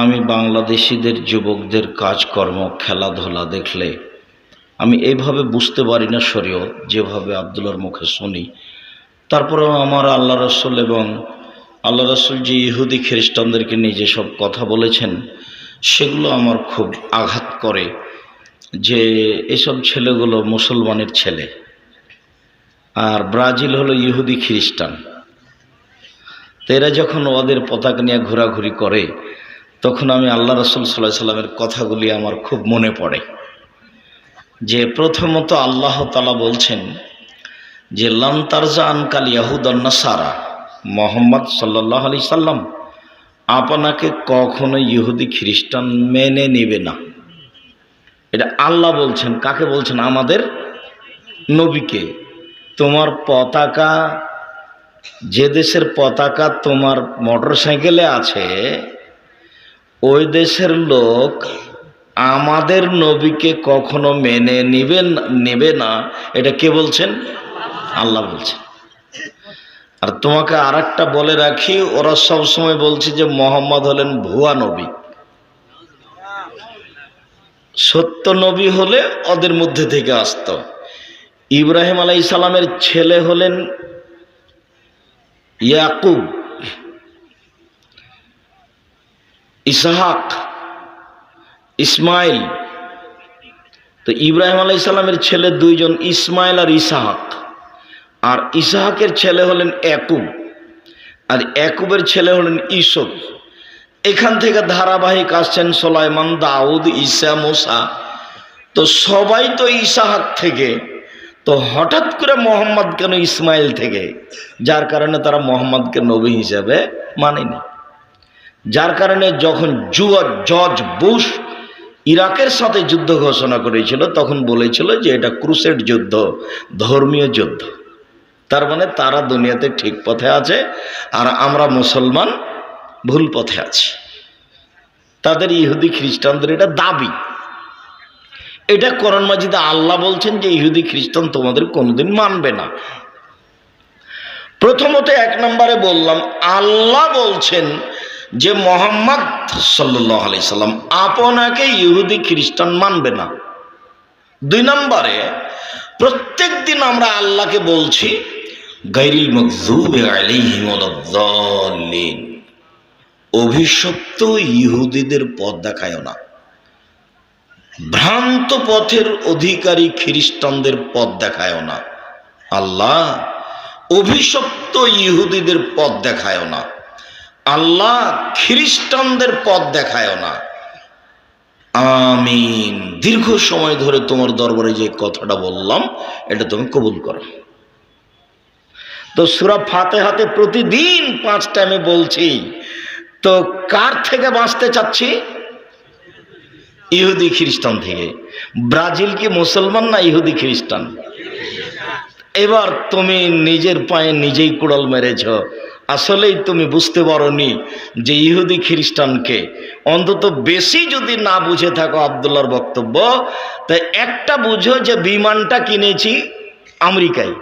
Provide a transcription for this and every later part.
আমি বাংলাদেশিদের, যুবকদের কাজকর্ম, খেলাধুলা দেখলে আমি এইভাবে বুঝতে পারি না শরীয়ত, যেভাবে আবদুল্লার মুখে শুনি। তারপরেও আমার আল্লাহ রসুল এবং আল্লাহ রসুল যে ইহুদি খ্রিস্টানদেরকে নিয়ে যেসব কথা বলেছেন, সেগুলো আমার খুব আঘাত করে যে এসব ছেলেগুলো মুসলমানের ছেলে। আর ব্রাজিল হলো ইহুদি খ্রিস্টান। তো এরা যখন ওদের পতাকা নিয়ে ঘোরাঘুরি করে তখন আমি আল্লাহ রসুল সাল্লাহ সাল্লামের কথাগুলি আমার খুব মনে পড়ে। যে প্রথমত আল্লাহ তালা বলছেন যে লান্তারজা আনকাল ইয়াহুদান্না সারা মোহাম্মদ সাল্লাহ আলি সাল্লাম আপনাকে কখনো ইহুদি খ্রিস্টান মেনে নেবে না। এটা আল্লাহ বলছেন, কাকে বলছেন? আমাদের নবীকে। তোমার পতাকা, যে দেশের পতাকা তোমার মোটর সাইকেলে আছে ওই দেশের লোক আমাদের নবীকে কখনো মেনে নিবেন নেবে না। এটা কে বলছেন? আল্লাহ বলছেন। আর তোমাকে আর বলে রাখি, ওরা সব সময় বলছে যে মোহাম্মদ হলেন ভুয়া নবী। সত্য নবী হলে ওদের মধ্যে থেকে আসত। ইব্রাহিম আলাই সালামের ছেলে হলেন ইয়াকুব। ইসাহাক, ইসমাইল। তো ইব্রাহিম আলাই ইসলামের ছেলে দুইজন, ইসমাইল আর ইসাহাক। আর ইসাহাকের ছেলে হলেন একুব আর একুবের ছেলে হলেন ইসব এখান থেকে ধারাবাহিক আসছেন সোলাইমান, দাউদ, ঈসা, মোসা। তো সবাই তো ইসাহাক থেকে। তো হঠাৎ করে মোহাম্মদ কেন ইসমাইল থেকে? যার কারণে তারা মোহাম্মদকে নবী হিসাবে মানেনি। যার কারণে যখন জুয়া জর্জ বুশ ইরাকের সাথে যুদ্ধ ঘোষণা করেছিল, তখন বলেছিল যে এটা ক্রুসেড যুদ্ধ, ধর্মীয় যুদ্ধ। তার মানে তারা দুনিয়াতে ঠিক পথে আছে আর আমরা মুসলমান ভুল পথে আছি। তাদের ইহুদি খ্রিস্টানদের এটা দাবি। এটা করণ মাজিদে আল্লাহ বলছেন যে ইহুদি খ্রিস্টান তোমাদের কোনোদিন মানবে না। প্রথমত এক নম্বরে বললাম, আল্লাহ বলছেন যে মোহাম্মদ সাল্লাহ সাল্লাম আপনাকে ইহুদি খ্রিস্টান মানবে না। দুই নম্বরে, প্রত্যেক দিন আমরা আল্লাহকে বলছি গাইরিল মকজুবে অভিশপ্ত ইহুদিদের পথ দেখায় না। ভ্রান্ত পথের অধিকারী খ্রিস্টানদের পথ দেখায় না। আল্লাহ অভিশপ্ত ইহুদিদের পথ দেখায় না। আল্লাহ খ্রিস্টানদের পথ দেখায় না। আমিন। দীর্ঘ সময় ধরে তোমার দরবারে যে কথাটা বললাম, এটা তুমি কবুল করো। তো সুরা ফাতে হাতে প্রতিদিন পাঁচ টাইমে বলছি, তো কার থেকে বাঁচতে চাচ্ছি? ইহুদি খ্রিস্টান থেকে। ব্রাজিল কি মুসলমান না ইহুদি খ্রিস্টান? এবার তুমি নিজের পায়ে নিজেই কুড়াল মেরেছ। আসলেই তুমি বুঝতে পারোনি যে ইহুদি খ্রিস্টানকে অন্তত বেশি যদি না বুঝে থাকো আবদুল্লার বক্তব্য তাই একটা বুঝো যে বিমানটা কিনেছি আমেরিকায়।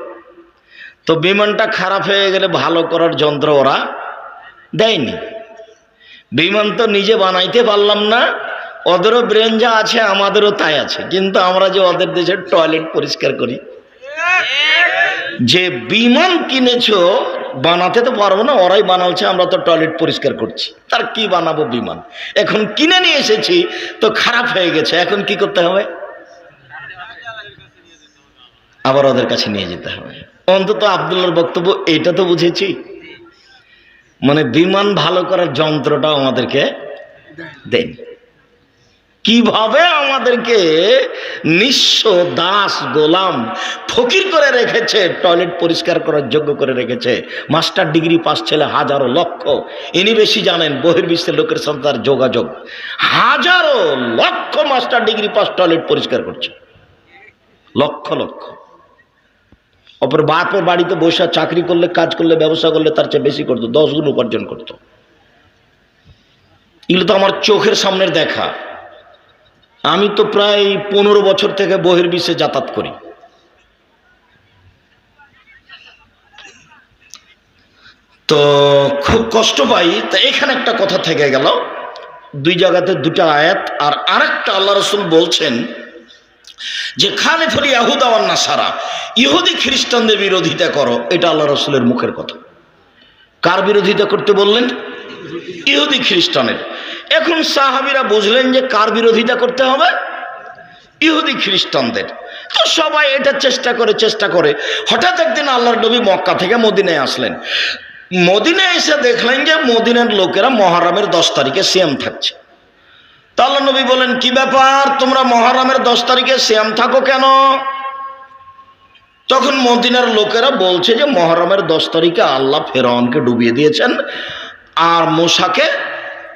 তো বিমানটা খারাপ হয়ে গেলে ভালো করার যন্ত্র ওরা দেয়নি। বিমান তো নিজে বানাইতে পারলাম না, ওদেরও ব্রেন যা আছে, আমাদেরও তাই আছে। কিন্তু আমরা যে ওদের দেশের টয়লেট পরিষ্কার করি, যে বিমান কিনেছো বানাতে তো পারব না, ওরাই বানাচ্ছে, আমরা তো টয়লেট পরিষ্কার করছি। তার কি বানাবো বিমান? এখন কিনে নিয়ে এসেছি, তো খারাপ হয়ে গেছে, এখন কি করতে হবে? আবার ওদের কাছে নিয়ে যেতে হবে। অন্তত আবদুল্লার বক্তব্য এটা তো বুঝেছি। মানে বিমান ভালো করার যন্ত্রটাও আমাদেরকে দেন কীভাবে আমাদেরকে নিঃস্ব দাস গোলাম ফকির করে রেখেছে, টয়লেট পরিষ্কার করার যোগ্য করে রেখেছে, মাস্টার ডিগ্রি পাস ছেলে হাজারো লক্ষ, ইনি বেশি জানেন, বহির্বিশ্বের লোকের সাথে তার যোগাযোগ। হাজারো লক্ষ মাস্টার ডিগ্রি পাস টয়লেট পরিষ্কার করছে। লক্ষ লক্ষ। অপর বাপের বাড়িতে বসে চাকরি করলে, কাজ করলে, ব্যবসা করলে তার চেয়ে বেশি করতো, দশ গুণ উপার্জন করতো। এগুলো তো আমার চোখের সামনের দেখা। আমি তো প্রায় পনেরো বছর থেকে বহির্বিশ্বে যাতায়াত করি। তো খুব কষ্ট পাই। তা এখানে একটা কথা থেকে গেল। দুই জায়গাতে দুটা আয়াত আর আরেকটা আল্লাহ রসুল বলছেন যে, খালেফুল ইয়াহুদাওয়ান নাসারা, ইহুদি খ্রিস্টানদের বিরোধিতা করো, এটা আল্লাহ রসুলের মুখের কথা। কার বিরোধিতা করতে বললেন? ইহুদি খ্রিস্টানের। এখন সাহাবিরা বুঝলেন যে কার বিরোধিতা করতে হবে? ইহুদি খ্রিস্টানদের। তো সবাই এটা চেষ্টা করে চেষ্টা করে। হঠাৎ একদিন আল্লাহর নবী মক্কা থেকে মদিনায় আসলেন। মদিনায় এসে দেখলেন যে মদিনার লোকেরা মহারামের দশ তারিখে সিয়াম থাকছে। তা আল্লাহ নবী বলেন, কি ব্যাপার? তোমরা মহারামের দশ তারিখে সিয়াম থাকো কেন? তখন মদিনার লোকেরা বলছে যে মহরমের দশ তারিখে আল্লাহ ফেরাউনকে ডুবিয়ে দিয়েছেন। আর মশাকে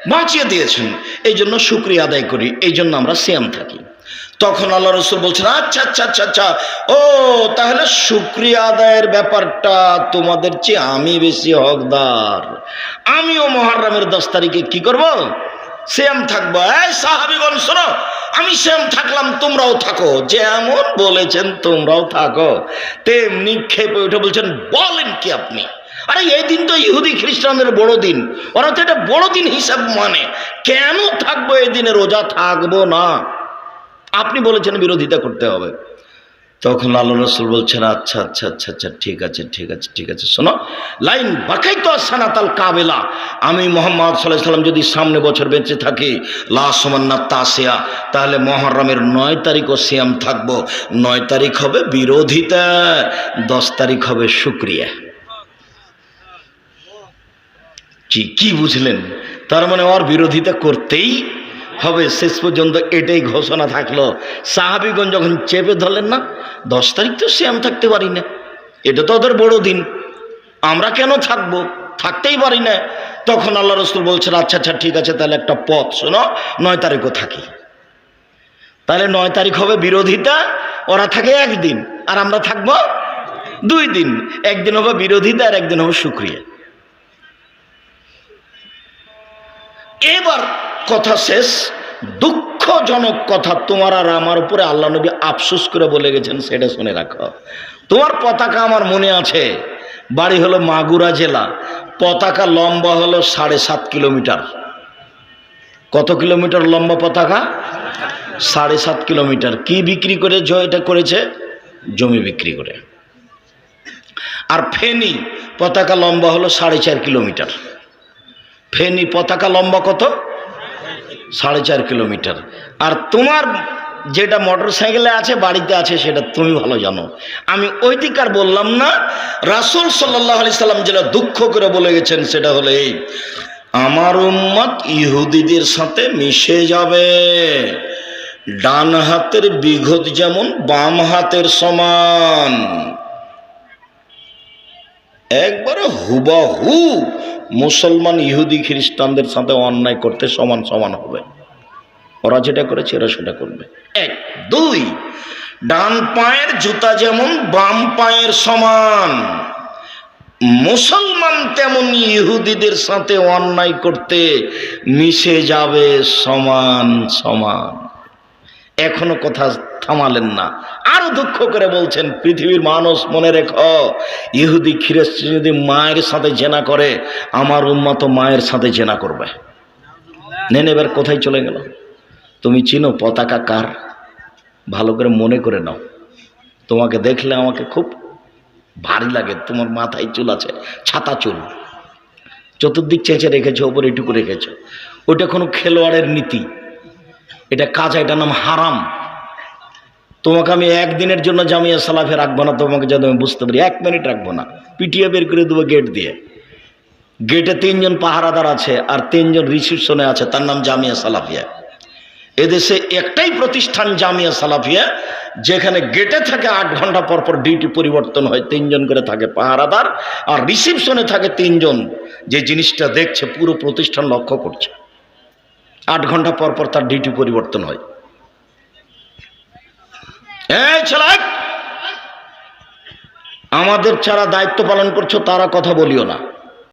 বাঁচিয়ে দিয়েছেন। এই জন্য শুক্রিয়া আদায় করি, এই জন্য আমরা সিয়াম থাকি। তখন আল্লাহ রসুল বলছেন আচ্ছা আচ্ছা আচ্ছা আচ্ছা। ও, তাহলে শুক্রিয়া আদায়ের ব্যাপারটা তোমাদের চেয়ে আমি বেশি হকদার। আমিও মহারামের দশ তারিখে কি করব? শ্যাম থাকব। এই সাহাবিগণ, শোনো, আমি শ্যাম থাকলাম, তোমরাও থাকো। যেমন বলেছেন, তোমরাও থাকো। তেমনি খেপে উঠে বলছেন, বলেন কি আপনি? আরে এই দিন তো ইহুদি খ্রিস্টানদের বড় দিন। ওরা তো এটা বড় দিন হিসাব মানে। কেন থাকব এই দিনে? রোজা থাকব না। আপনি বলেছেন বিরোধিতা করতে হবে। তখন আল্লাহ রসুল বলছেন আচ্ছা আচ্ছা আচ্ছা আচ্ছা ঠিক আছে ঠিক আছে ঠিক আছে, শোনো। লাইন বাকাই তো সানাতাল কাবেলা। আমি মোহাম্মদ সাল্লাহ সাল্লাম যদি সামনে বছর বেঁচে থাকি লাসমান্না তাসিয়া, তাহলে মহরমের নয় তারিখও সিয়াম থাকব। নয় তারিখ হবে বিরোধিতা, দশ তারিখ হবে শুক্রিয়া। কি কি বুঝলেন? তার মানে ওর বিরোধিতা করতেই হবে, শেষ পর্যন্ত এটাই ঘোষণা থাকল। সাহাবিগঞ্জ যখন চেপে ধরলেন না, দশ তারিখ তো শ্যাম থাকতে পারি না। এটা তো ওদের বড় দিন। আমরা কেন থাকব? থাকতেই পারি না। তখন আল্লাহ রসুল বলছেন আচ্ছা আচ্ছা ঠিক আছে, তাহলে একটা পথ শোনো, নয় তারিখও থাকি। তাহলে নয় তারিখ হবে বিরোধিতা, ওরা থাকে একদিন, আর আমরা থাকব দুই দিন। একদিন হবে বিরোধিতা, আর একদিন হবে সুক্রিয়া এবার কথা শেষ। দুঃখজনক কথা তোমার আর আমার উপরে আল্লাহ নবী আফসোস করে বলে গেছেন, সেটা শুনে রাখো। তোমার পতাকা আমার মনে আছে। বাড়ি হলো মাগুরা জেলা। পতাকা লম্বা হলো সাড়ে সাত কিলোমিটার। কত কিলোমিটার লম্বা পতাকা? সাড়ে সাত কিলোমিটার। কি বিক্রি করে এটা করেছে? জমি বিক্রি করে। আর ফেনি, পতাকা লম্বা হলো সাড়ে চার কিলোমিটার। ফেনি পতাকা লম্বা কত? সাড়ে চার কিলোমিটার। আর তোমার যেটা মোটর সাইকেলে আছে, বাড়িতে আছে, সেটা তুমি ভালো জানো। আমি দিক বললাম না, রাসুল সাল্লাহ আলি সাল্লাম যেটা দুঃখ করে বলে গেছেন, সেটা হলো এই, আমার উম্মত ইহুদিদের সাথে মিশে যাবে। ডান হাতের বিঘত যেমন, বাম হাতের সমান। একবারে হুবাহু মুসলমান ইহুদি খ্রিস্টানদের সাথে অন্যায় করতে সমান সমান হবে। ওরা যেটা করেছে, এরা সেটা করবে। এক, দুই, ডান পায়ের জুতা যেমন বাম পায়ের সমান, মুসলমান তেমন ইহুদিদের সাথে অন্যায় করতে মিশে যাবে সমান সমান। এখনও কথা থামালেন না। আরও দুঃখ করে বলছেন, পৃথিবীর মানুষ, মনে রেখো, ইহুদি, খ্রিস্টান যদি মায়ের সাথে জেনা করে, আমার উম্মত মায়ের সাথে জেনা করবে। নেন এবার কোথায় চলে গেল? তুমি চিনো পতাকা কার? ভালো করে মনে করে নাও। তোমাকে দেখলে আমাকে খুব ভারী লাগে, তোমার মাথায় চুল আছে, ছাতা চুল। চতুর্দিক চেঁচে রেখেছো, ওপর এটুকু রেখেছো। ওটা কোনো খেলোয়াড়ের নীতি। এটা কাজ, এটার নাম হারাম। তোমাকে আমি একদিনের জন্য জামিয়া সালাফে রাখব না, তোমাকে যদি আমি বুঝতে পারি। এক মিনিট রাখব না। পিটিয়ে বের করে দেবো গেট দিয়ে। গেটে তিনজন পাহারাদার আছে আর তিনজন রিসিপশনে আছে, তার নাম জামিয়া সালাফিয়া। এদেশে একটাই প্রতিষ্ঠান জামিয়া সালাফিয়া, যেখানে গেটে থাকে আট ঘণ্টা পর পর ডিউটি পরিবর্তন হয়, তিনজন করে থাকে পাহারাদার আর রিসিপশনে থাকে তিনজন। যে জিনিসটা দেখছে, পুরো প্রতিষ্ঠান লক্ষ্য করছে। আট ঘণ্টা পর পর তার ডিউটি পরিবর্তন হয়। আমাদের যারা দায়িত্ব পালন করছ তারা কথা বলিও না।